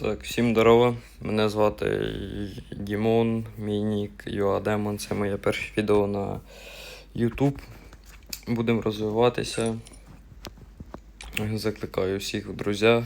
Так, всім здорово. Мене звати Дімон, мій нік Юадемон. Це моє перше відео на YouTube. Будемо розвиватися. Закликаю всіх в друзі.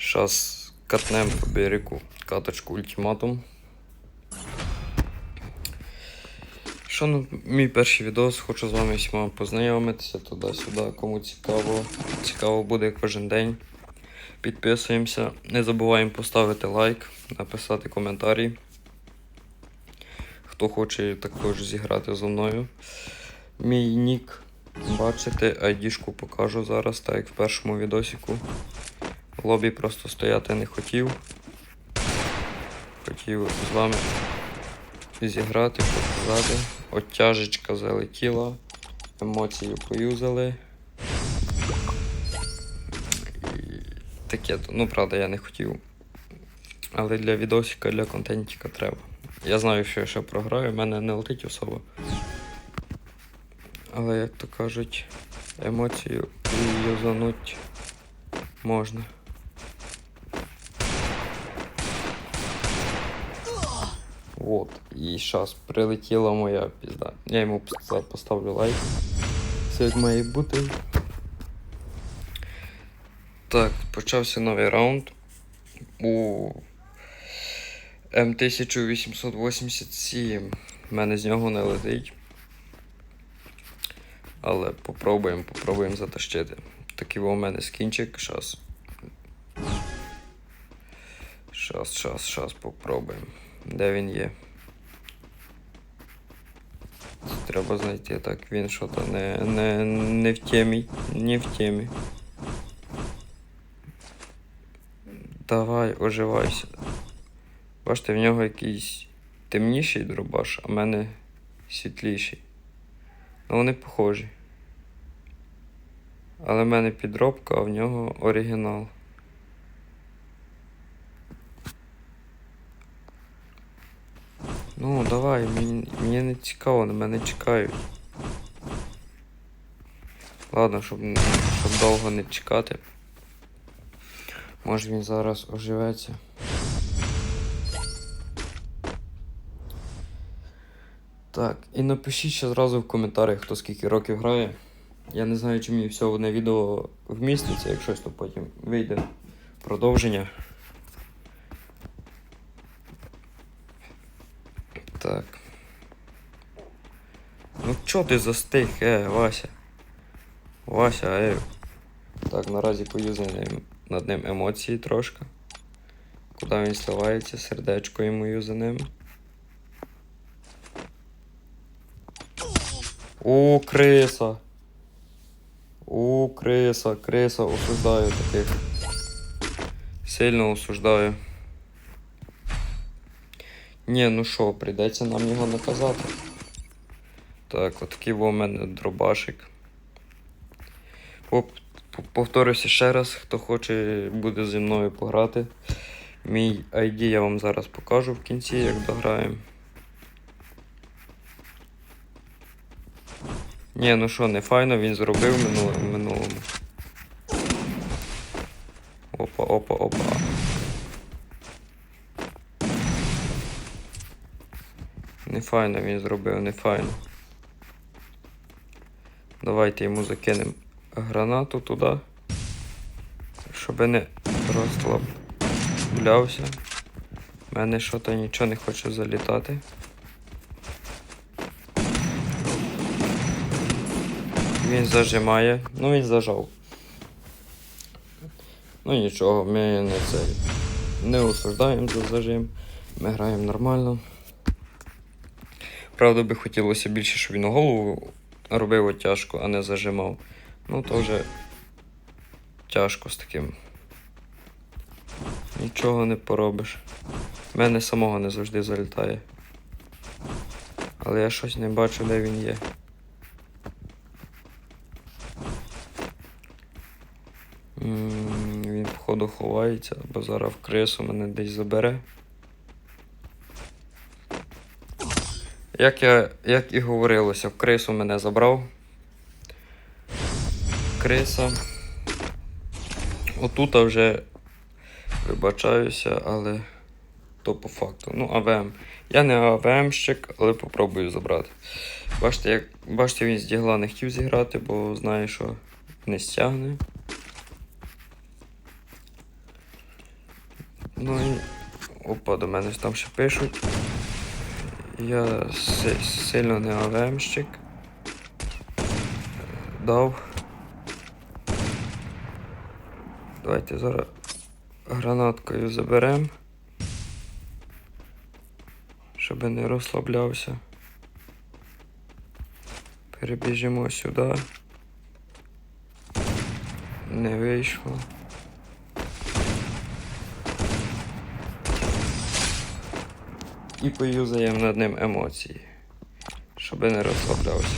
Зараз катнем по берегу каточку ультиматум. Що ну, мій перший відос, хочу з вами всіма познайомитися туди-сюди, кому цікаво. Цікаво буде кожен день. Підписуємося. Не забуваємо поставити лайк, написати коментарі. Хто хоче також зіграти зі мною. Мій нік. Бачите, айдішку покажу зараз, так як в першому відосіку. В лобі просто стояти не хотів. Хотів з вами зіграти, показати. Оттяжечка залетіла, емоції поюзали. Таке. Ну, правда, я не хотів. Але для відосика, для контентіка треба. Я знаю, що я ще програю, в мене не летить особа. Але, як то кажуть, емоцію юзануть можна. Вот. І зараз прилетіла моя пізда. Я йому поставлю лайк. Все як має бути. Так, почався новий раунд у М1887. У мене з нього не летить. Але попробуємо, попробуємо затащити. Такий у мене скінчик. Щас. Щас, щас, щас попробуємо. Де він є? Треба знайти. Так, він що-то не, не, не в темі. Не в темі. Давай, оживайся. Бачите, в нього якийсь темніший дробаш, а в мене світліший. Ну вони похожі. Але в мене підробка, а в нього оригінал. Ну, давай, мені, мені не цікаво, на мене чекають. Ладно, щоб, щоб довго не чекати. Може він зараз оживеться. Так, і напишіть ще зразу в коментарях, хто скільки років грає. Я не знаю, чи мені все одне відео вміститься, якщо то потім вийде продовження. Так. Ну чо ти застиг, е, Вася? Вася, е. Так, наразі поюзаємо над ним емоції трошки. Куди він сливається, сердечко йому юзаним. О, криса! О, криса, криса, осуждаю таких. Сильно осуждаю. Ні, ну що, прийдеться нам його наказати. Так, отакий в у мене дробашик. Оп, Повторюся ще раз, хто хоче буде зі мною пограти. Мій ID я вам зараз покажу в кінці, як дограємо. Ні, ну що, не файно він зробив минулому. минулому. Опа, опа, опа. Не файно він зробив, не файно. Давайте йому закинемо гранату туди, щоб не розслаблявся. У мене що-то нічого не хоче залітати. Він зажимає. Ну він зажав. Ну нічого, ми не це не осуждаємо за зажим. Ми граємо нормально. Правда, би хотілося більше, щоб він голову робив оттяжку, а не зажимав. Ну, то вже тяжко з таким. Нічого не поробиш. В мене самого не завжди залітає. Але я щось не бачу, де він є. Він, походу, ховається, бо зараз в крису мене десь забере. Як я, як і говорилося, в крису мене забрав. Криса. Отут вже Вибачаюся, але то по факту. Ну, АВМ. Я не АВМщик, але попробую забрати. Бачите, як, бачите, він з дігла не хотів зіграти, бо знає, що не стягне. Ну і. Опа, до мене там ще пишуть. Я си- сильно не АВМщик. Дав. Давайте зараз гранаткою заберемо. Щоб не розслаблявся. Перебіжимо сюди. Не вийшло. І поюзаємо над ним емоції. Щоб не розслаблявся.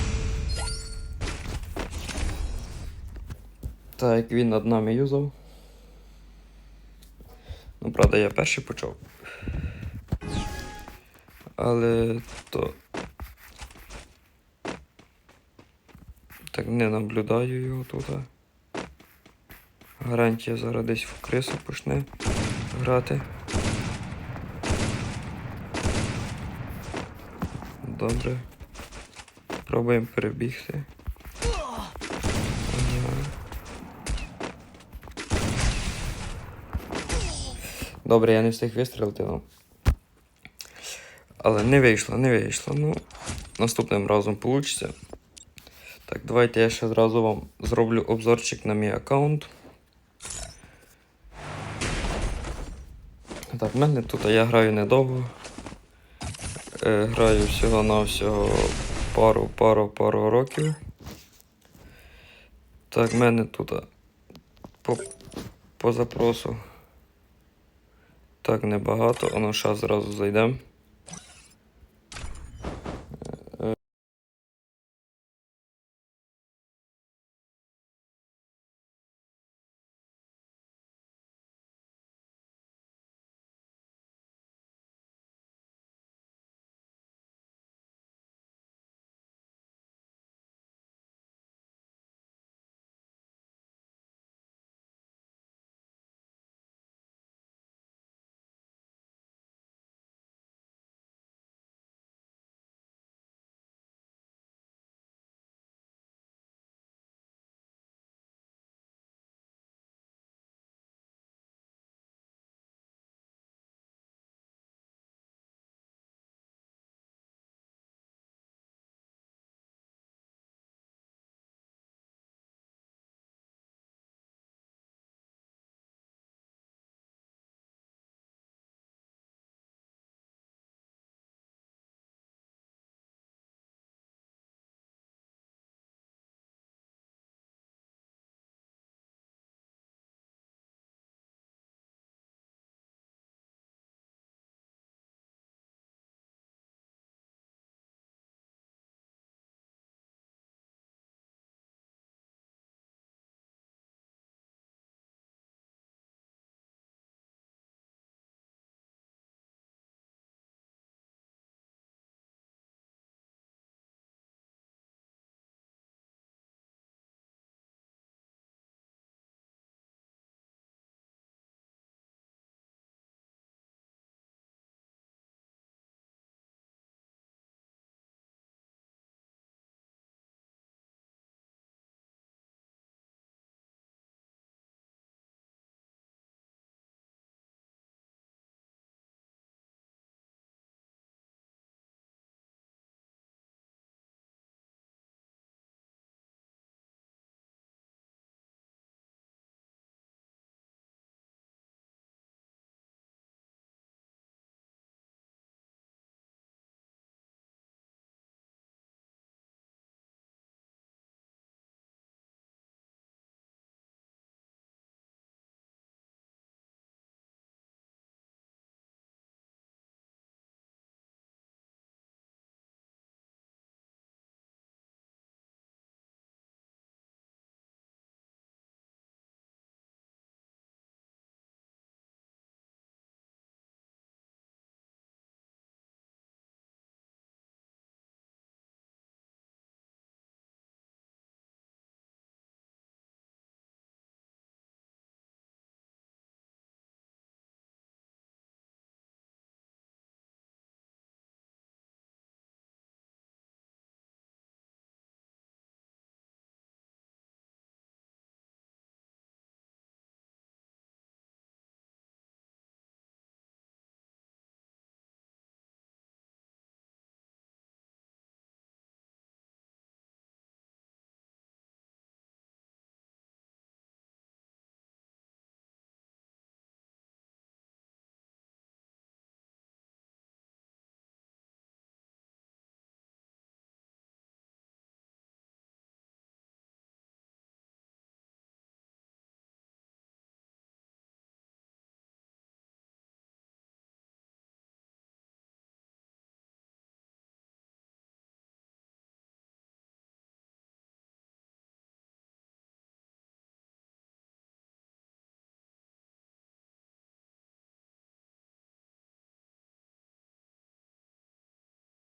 Так, як він над нами юзав. Правда, я перший почав. Але то. Так не наблюдаю його тут. Гарантія зараз десь в крису почне грати. Добре. Пробуємо перебігти. Добре, я не встиг вистрілити, ну. Але не вийшло, не вийшло. Ну, наступним разом вийде. Так, давайте я ще зразу вам зроблю обзорчик на мій аккаунт. Так, в мене тут я граю недовго. Е, граю всього-навсього пару, пару, пару років. Так, в мене тут по, по запросу. Так, небагато. Оно ша зразу зайдемо.